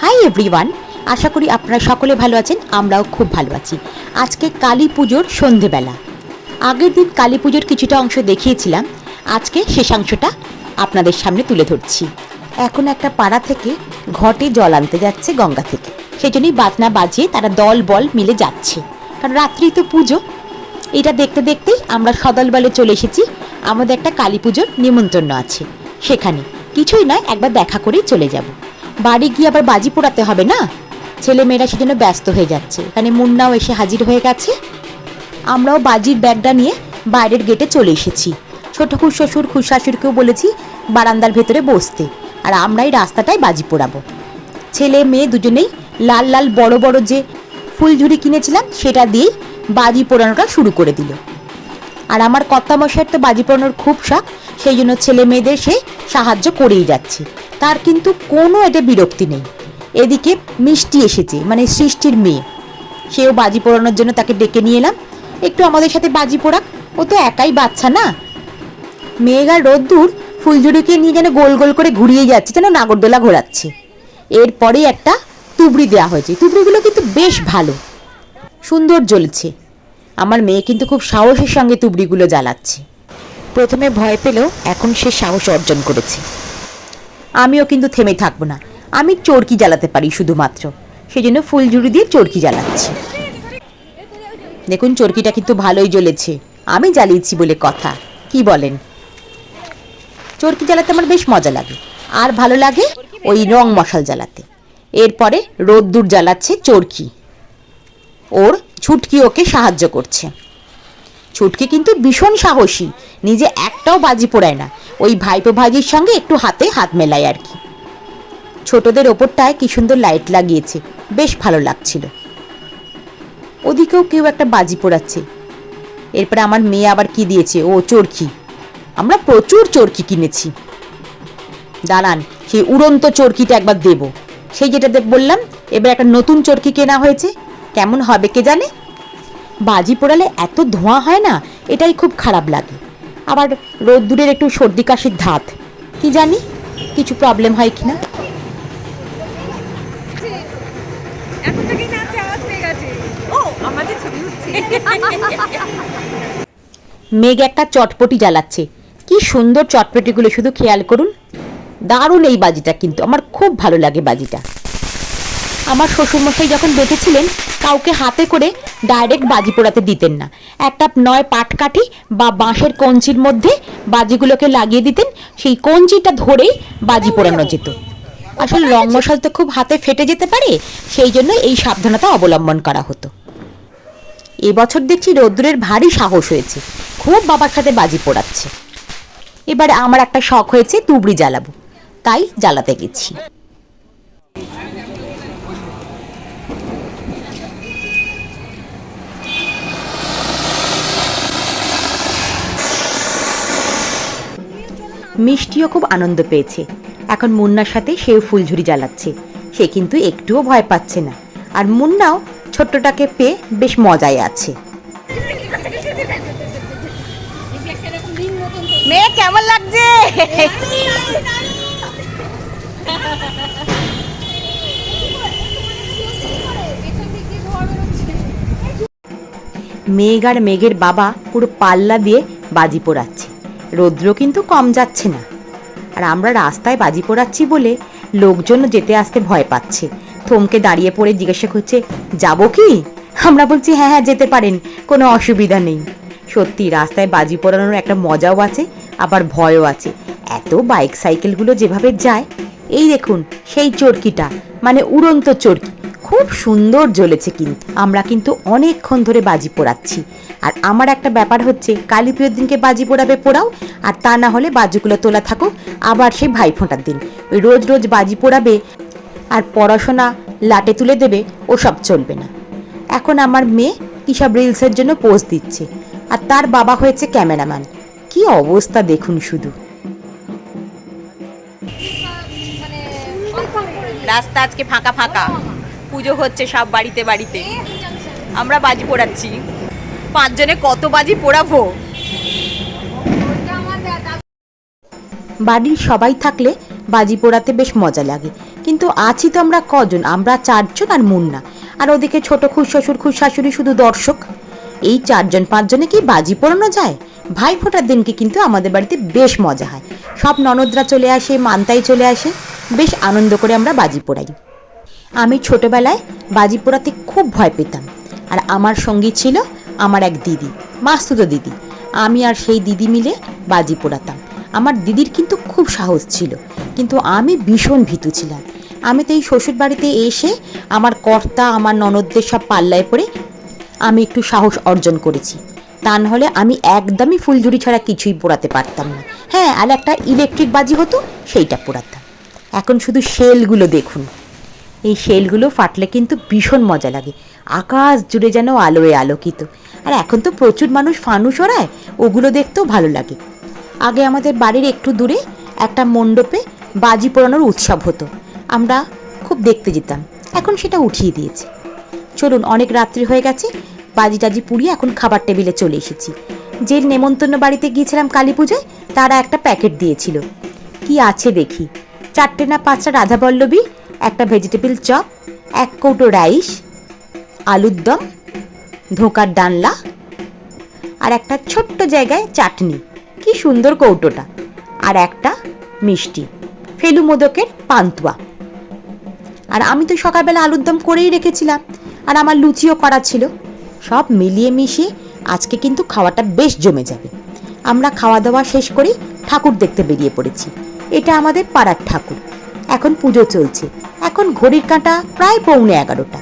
Hi everyone আশা করি আপনারা সকলে ভালো আছেন, আমরাও খুব ভালো আছি। আজকে কালী পুজোর সন্ধেবেলা। আগের দিন কালী পুজোর কিছুটা অংশ দেখিয়েছিলাম, আজকে শেষাংশটা আপনাদের সামনে তুলে ধরছি। এখন একটা পাড়া থেকে ঘটে জল আনতে যাচ্ছে গঙ্গা থেকে। সেই জন্যই বাজনা বাজিয়ে তারা দল বল মিলে যাচ্ছে। কারণ রাত্রি তো পুজো। এটা দেখতে দেখতেই আমরা সদল বলে চলে এসেছি। আমাদের একটা কালী পুজোর নিমন্ত্রণ আছে। সেখানে কিছুই নয়, একবার দেখা করেই চলে যাব। বাড়ি গিয়ে আবার বাজি পোড়াতে হবে না? ছেলে মেয়েরা সেজন্য ব্যস্ত হয়ে যাচ্ছে। এখানে মুন্নাও এসে হাজির হয়ে গেছে। আমরাও বাজির ব্যাগটা নিয়ে বাইরের গেটে চলে এসেছি। ছোট খুশ শ্বশুর, খুশ শাশুড়িকেও বলেছি বারান্দার ভেতরে বসতে। আর আমরাই রাস্তাটায় বাজি পোড়াবো। ছেলে মেয়ে দুজনেই লাল লাল বড় বড় যে ফুলঝুরি কিনেছিলাম, সেটা দিয়েই বাজি পোড়ানোটা শুরু করে দিল। আর আমার কর্তামশাইয়ের তো বাজি পোড়ানোর খুব শখ সেই জন্য ছেলে মেয়েদের সে সাহায্য করেই যাচ্ছে। তার কিন্তু কোনো এটা বিরক্তি নেই। এদিকে মিষ্টি এসেছে মানে সৃষ্টির মেয়ে। সেও বাজি পোড়ানোর জন্য তাকে ডেকে নিয়ে এলাম। একটু আমাদের সাথে বাজি পোড়াক, ও তো একাই বাচ্চা না। আর রোদ্দুর ফুলঝুরিকে নিয়ে যেন গোল গোল করে ঘুরিয়ে যাচ্ছে, যেন নাগরদোলা ঘোরাচ্ছে। এরপরেই একটা তুবড়ি দেওয়া হয়েছে। তুবড়িগুলো কিন্তু বেশ ভালো। সুন্দর জ্বলছে। আমার মেয়ে কিন্তু খুব সাহসের সঙ্গে তুবড়িগুলো জ্বালাচ্ছে। প্রথমে ভয় পেলেও এখন সে সাহস অর্জন করেছে। আমিও কিন্তু থেমে থাকব না। আমি চরকি জ্বালাতে পারি শুধুমাত্র। সেই জন্য ফুলঝুরি দিয়ে চরকি জ্বালাচ্ছি। দেখুন, চরকিটা কিন্তু ভালোই জ্বলেছে। আমি জ্বালিয়েছি বলে কথা। কি বলেন? চরকি জ্বালাতে আমার বেশ মজা লাগে। আর ভালো লাগে ওই রং মশাল জ্বালাতে। এরপরে রোদ্দুর জ্বালাচ্ছে চরকি। ওর ছুটকি ওকে সাহায্য করছে। ছুটকি কিন্তু ভীষণ সাহসী, নিজে একটাও বাজি পোড়ায় না, ওই ভাইপো ভাজির সঙ্গে একটু হাতে হাত মেলায় আর কি। ছোটদের ওপরটায় কি সুন্দর লাইট লাগিয়েছে, বেশ ভালো লাগছিল। ওদিকেও কেউ একটা বাজি পোড়াচ্ছে। এরপরে আমার মেয়ে আবার কি দিয়েছে, ও চরকি আমরা প্রচুর চরকি কিনেছি। দাঁড়ান, সেই উড়ন্ত চরকিটা একবার দেব। সেই যেটাতে বললাম, এবার একটা নতুন চরকি কেনা হয়েছে কেমন হবে কে জানে? বাজি পোড়ালে এত ধোঁয়া হয় না এটাই খুব খারাপ লাগে। আবার রোদ্দুরের একটু সর্দি কাশির ধাত কি জানি? কিছু প্রবলেম হয় ছবি হচ্ছে। মেঘ একটা চটপটি জ্বালাচ্ছে। কি সুন্দর চটপটিগুলো শুধু খেয়াল করুন। দারুণ এই বাজিটা কিন্তু আমার খুব ভালো লাগে বাজিটা। আমার শ্বশুরমশাই যখন বেঁচেছিলেন কাউকে হাতে করে ডাইরেক্ট বাজি পোড়াতে দিতেন না। একটা নয় পাটকাঠি বা বাঁশের কঞ্চির মধ্যে বাজিগুলোকে লাগিয়ে দিতেন, সেই কঞ্চিটা ধরেই বাজি পোড়ানো যেত। আসলে রং মশাল তো খুব হাতে ফেটে যেতে পারে, সেই জন্য এই সাবধানতা অবলম্বন করা হতো। এবছর দেখছি রৌদ্রের ভারী সাহস হয়েছে, খুব বাবার সাথে বাজি পোড়াচ্ছে। এবারে আমার একটা শখ হয়েছে তুবড়ি জ্বালাবো, তাই জ্বালাতে গেছি। মিষ্টিও খুব আনন্দ পেয়েছে। এখন মুন্নার সাথে সেও ফুলঝুরি জ্বালাচ্ছে। সে কিন্তু একটুও ভয় পাচ্ছে না। আর মুন্নাও ছোট্টটাকে পেয়ে বেশ মজায় আছে। মেয়ে কেমন লাগছে? মেঘ আর মেঘের বাবা পুরো পাল্লা দিয়ে বাজি পোড়াচ্ছে। রৌদ্র কিন্তু কম যাচ্ছে না। আর আমরা রাস্তায় বাজি পোড়াচ্ছি বলে লোকজন যেতে আসতে ভয় পাচ্ছে। থমকে দাঁড়িয়ে পড়ে জিজ্ঞাসা করছে, যাব কি? আমরা বলছি হ্যাঁ হ্যাঁ যেতে পারেন, কোনো অসুবিধা নেই। সত্যি, রাস্তায় বাজি পোড়ানোর একটা মজাও আছে, আবার ভয়ও আছে। এত বাইক সাইকেলগুলো যেভাবে যায়, এই দেখুন, সেই চরকিটা মানে উড়ন্ত চরকি। খুব সুন্দর জ্বলেছে কিন্তু। আমরা কিন্তু অনেকক্ষণ ধরে বাজি পোড়াচ্ছি। আর আমার একটা ব্যাপার হচ্ছে, কালী পুজোর দিনকে বাজি পোড়াবে পোড়াও, আর তা না হলে বাজিগুলো তোলা থাকুক আবার সেই ভাইফোঁটার দিন। ওই রোজ রোজ বাজি পোড়াবে আর পড়াশোনা লাটে তুলে দেবে, ওসব চলবে না। এখন আমার মেয়ে কিসব রিলসের জন্য পোজ দিচ্ছে, আর তার বাবা হয়েছে ক্যামেরাম্যান। কি অবস্থা দেখুন শুধু। রাস্তা আজকে ফাঁকা ফাঁকা। পুজো হচ্ছে সব বাড়িতে বাড়িতে। আমরা বাজি পোড়াচ্ছি। পাঁচজনে কত বাজি পোড়াবো? বাড়ির সবাই থাকলে বাজি পোড়াতে বেশ মজা লাগে। কিন্তু আছি তো আমরা কজন? আমরা চারজন আর মুন্না। আর ওদিকে ছোট খুশ শ্বশুর খুশ শাশুড়ি শুধু দর্শক। এই চারজন পাঁচজনে কি বাজি পোড়ানো যায়? ভাই ফোটার দিনকে কিন্তু আমাদের বাড়িতে বেশ মজা হয়। সব ননদরা চলে আসে, মান্তাই চলে আসে। বেশ আনন্দ করে আমরা বাজি পোড়াই। আমি ছোটবেলায় বাজি পোড়াতে খুব ভয় পেতাম। আর আমার সঙ্গী ছিল আমার এক দিদি, মাস্তুতো দিদি। আমি আর সেই দিদি মিলে বাজি পোড়াতাম। আমার দিদির কিন্তু খুব সাহস ছিল, কিন্তু আমি ভীষণ ভীতু ছিলাম। আমি তো এই শ্বশুর বাড়িতে এসে আমার কর্তা, আমার ননদদের সব পাল্লায় পড়ে আমি একটু সাহস অর্জন করেছি। তা নাহলে আমি একদমই ফুলঝুরি ছাড়া কিছুই পোড়াতে পারতাম না। হ্যাঁ আর একটা ইলেকট্রিক বাজি হতো, সেইটা পোড়াতাম। এখন শুধু শেলগুলো দেখুন। এই শেলগুলো ফাটলে কিন্তু ভীষণ মজা লাগে। আকাশ জুড়ে যেন আলোয় আলোকিত। আর এখন তো প্রচুর মানুষ ফানুস ওড়ায় ওগুলো দেখতেও ভালো লাগে। আগে আমাদের বাড়ির একটু দূরে একটা মণ্ডপে বাজি পোড়ানোর উৎসব হতো। আমরা খুব দেখতে যেতাম। এখন সেটা উঠিয়ে দিয়েছে। চলুন, অনেক রাত্রি হয়ে গেছে। বাজি টাজি পুড়িয়ে এখন খাবার টেবিলে চলে এসেছি। যে নেমন্তন্ন বাড়িতে গিয়েছিলাম কালী পুজোয়, তারা একটা প্যাকেট দিয়েছিল। কি আছে দেখি? চারটে না পাঁচটা রাধাবল্লবী একটা ভেজিটেবল চপ এক কৌটো রাইস আলুর দম, ধোকার ডানলা আর একটা ছোট্ট জায়গায় চাটনি। কি সুন্দর কৌটোটা। আর একটা মিষ্টি ফেলু মোদকের পান্তুয়া। আর আমি তো সকালবেলা আলুর দম করেই রেখেছিলাম, আর আমার লুচিও করা ছিল। সব মিলিয়ে মিশিয়ে আজকে কিন্তু খাওয়াটা বেশ জমে যাবে। আমরা খাওয়া দাওয়া শেষ করেই ঠাকুর দেখতে বেরিয়ে পড়েছি। এটা আমাদের পাড়ার ঠাকুর। এখন পুজো চলছে। এখন ঘড়ির কাঁটা প্রায় পৌনে এগারোটা।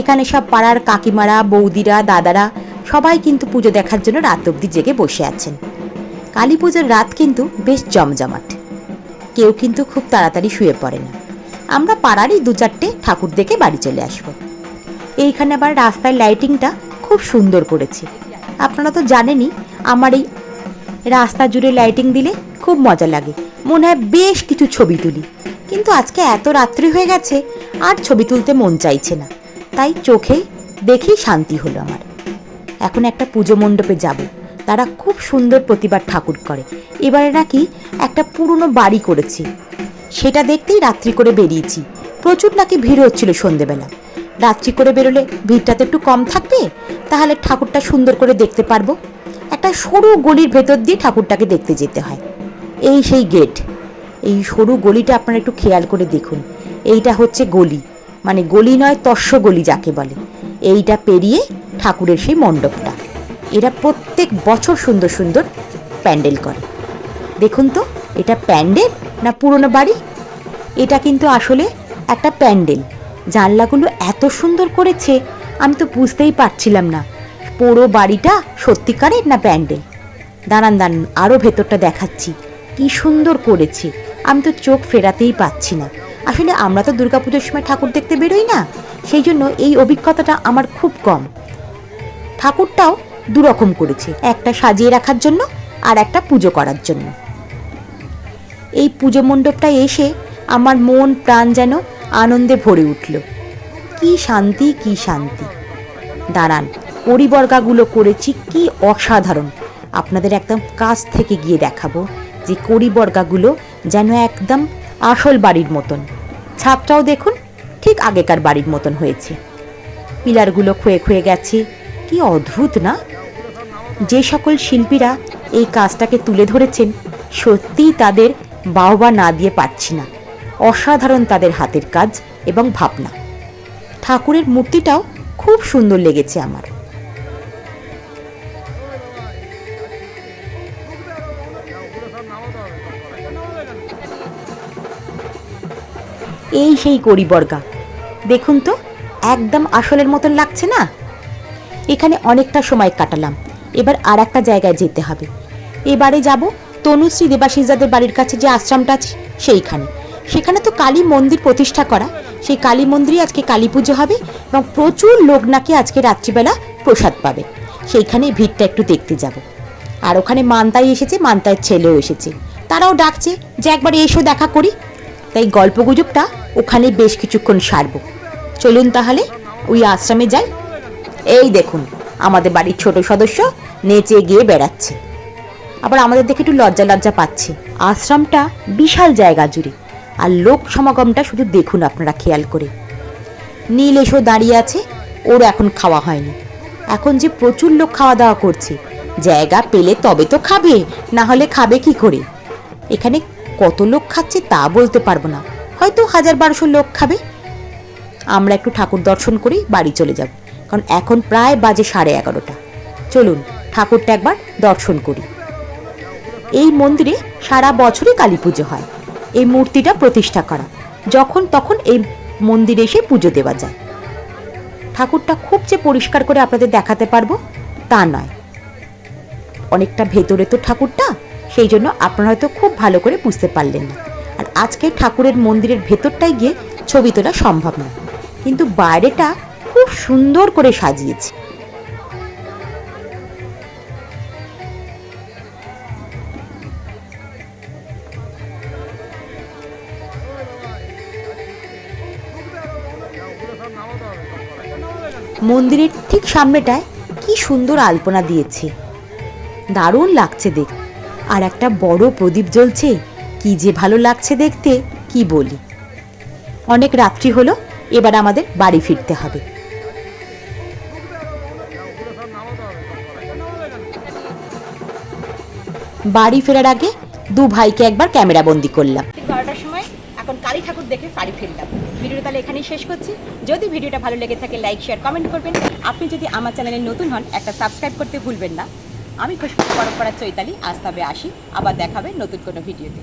এখানে সব পাড়ার কাকিমারা, বৌদিরা, দাদারা সবাই কিন্তু পুজো দেখার জন্য রাত অব্দি জেগে বসে আছেন। কালী পুজোর রাত কিন্তু বেশ জমজমাট। কেউ কিন্তু খুব তাড়াতাড়ি শুয়ে পড়ে না। আমরা পাড়ারই দু চারটে ঠাকুর দেখে বাড়ি চলে আসব। এইখানে আবার রাস্তার লাইটিংটা খুব সুন্দর করেছে। আপনারা তো জানেনই, আমার এই রাস্তা জুড়ে লাইটিং দিলে খুব মজা লাগে। মনে হয় বেশ কিছু ছবি তুলি। কিন্তু আজকে এত রাত্রি হয়ে গেছে, আর ছবি তুলতে মন চাইছে না। তাই চোখে দেখেই শান্তি হলো আমার। এখন একটা পুজো মণ্ডপে যাব। তারা খুব সুন্দর প্রতিবার ঠাকুর করে। এবারে নাকি একটা পুরনো বাড়ি করেছে। সেটা দেখতেই রাত্রি করে বেরিয়েছি। প্রচুর নাকি ভিড় হচ্ছিল সন্ধেবেলা। রাত্রি করে বেরোলে ভিড়টা তো একটু কম থাকবে? তাহলে ঠাকুরটা সুন্দর করে দেখতে পারব। একটা সরু গলির ভেতর দিয়ে ঠাকুরটাকে দেখতে যেতে হয়। এই সেই গেট। এই সরু গলিটা আপনারা একটু খেয়াল করে দেখুন। এইটা হচ্ছে গলি। মানে গলি নয়, তস্য গলি যাকে বলে। এইটা পেরিয়ে ঠাকুরের সেই মণ্ডপটা। এরা প্রত্যেক বছর সুন্দর সুন্দর প্যান্ডেল করে। দেখুন তো, এটা প্যান্ডেল না পুরনো বাড়ি? এটা কিন্তু আসলে একটা প্যান্ডেল। জানলাগুলো এত সুন্দর করেছে, আমি তো বুঝতেই পারছিলাম না পুরো বাড়িটা সত্যিকারের না প্যান্ডেল। দাঁড়ান দাঁড়ান আরও ভেতরটা দেখাচ্ছি। কি সুন্দর করেছে। আমি তো চোখ ফেরাতেই পাচ্ছি না। আসলে আমরা তো দুর্গাপুজোর সময় ঠাকুর দেখতে বেরোই না, সেই জন্য এই অভিজ্ঞতাটা আমার খুব কম। ঠাকুরটাও দুরকম করেছে। একটা সাজিয়ে রাখার জন্য আর একটা পুজো করার জন্য। এই পুজো মণ্ডপটায় এসে আমার মন প্রাণ যেন আনন্দে ভরে উঠল। কি শান্তি কি শান্তি। দাঁড়ান কড়িবর্গাগুলো করেছি, কি অসাধারণ। আপনাদের একদম কাছ থেকে গিয়ে দেখাবো যে কড়িবর্গাগুলো যেন একদম আসল বাড়ির মতন। ছাদটাও দেখুন, ঠিক আগেকার বাড়ির মতন হয়েছে। পিলারগুলো ক্ষয়ে ক্ষয়ে গেছে। কি অদ্ভুত না? যে সকল শিল্পীরা এই কাজটাকে তুলে ধরেছেন, সত্যিই তাদের বাহবা না দিয়ে পারছি না। অসাধারণ তাদের হাতের কাজ এবং ভাবনা। ঠাকুরের মূর্তিটাও খুব সুন্দর লেগেছে আমার। এই সেই করিবর্গা দেখুন তো, একদম আসলের মতন লাগছে না? এখানে অনেকটা সময় কাটালাম। এবার আর একটা জায়গায় যেতে হবে। এবারে যাব তনুশ্রী দেবাশিসদাদের বাড়ির কাছে যে আশ্রমটা আছে, সেইখানে। সেখানে তো কালী মন্দির প্রতিষ্ঠা করা। সেই কালী মন্দিরে আজকে কালী পুজো হবে এবং প্রচুর লোক নাকি আজকে রাত্রিবেলা প্রসাদ পাবে। সেইখানে ভিড়টা একটু দেখতে যাব। আর ওখানে মান্তাই এসেছে মান্তায়ের ছেলেও এসেছে। তারাও ডাকছে যে একবার এসো দেখা করি। তাই গল্প গুজবটা ওখানে বেশ কিছুক্ষণ সারবো। চলুন তাহলে ওই আশ্রমে যাই। এই দেখুন আমাদের বাড়ির ছোট সদস্য নেচে গিয়ে বেড়াচ্ছে। আবার আমাদের দেখে একটু লজ্জা লজ্জা পাচ্ছে। আশ্রমটা বিশাল জায়গা জুড়ে। আর লোক সমাগমটা শুধু দেখুন আপনারা খেয়াল করে। নীল এসো দাঁড়িয়ে আছে, ওর এখন খাওয়া হয়নি। এখন যে প্রচুর লোক খাওয়া দাওয়া করছে, জায়গা পেলে তবে তো খাবে, না হলে খাবে কি করে? এখানে কত লোক খাচ্ছে তা বলতে পারব না। হয়তো হাজার বারোশো লোক খাবে। আমরা একটু ঠাকুর দর্শন করেই বাড়ি চলে যাব। কারণ এখন প্রায় বাজে সাড়ে এগারোটা। চলুন, ঠাকুরটা একবার দর্শন করি। এই মন্দিরে সারা বছরই কালী পুজো হয়। এই মূর্তিটা প্রতিষ্ঠা করা। যখন তখন এই মন্দিরে এসে পুজো দেওয়া যায়। ঠাকুরটা খুব যে পরিষ্কার করে আপনাদের দেখাতে পারব, তা নয়। অনেকটা ভেতরে তো ঠাকুরটা, সেই জন্য আপনারা হয়তো খুব ভালো করে বুঝতে পারলেন না। আর আজকে ঠাকুরের মন্দিরের ভেতরটায় গিয়ে ছবি তোলা সম্ভব না কিন্তু বাইরেটা খুব সুন্দর করে সাজিয়েছে। মন্দিরের ঠিক সামনেটায় কি সুন্দর আলপনা দিয়েছে। দারুণ লাগছে দেখ। আর একটা বড় প্রদীপ জ্বলছে, কি যে ভালো লাগছে দেখতে, কি বলি। অনেক রাত্রি হলো, এবার আমাদের বাড়ি ফিরতে হবে। বাড়ি ফেরার আগে দু ভাইকে একবার ক্যামেরা বন্দি করলাম। বারোটার সময় এখন কালী ঠাকুর দেখে বাড়ি ফিরলাম ভিডিওটা তাহলে এখানেই শেষ করছি। যদি ভিডিওটা ভালো লেগে থাকে লাইক শেয়ার কমেন্ট করবেন। আপনি যদি আমার চ্যানেলে নতুন হন, একটা সাবস্ক্রাইব করতে ভুলবেন না। আমি খুশবু পরম্পরা চৈতালি, আজ তবে আসি। আবার দেখাবে নতুন কোনো ভিডিওতে।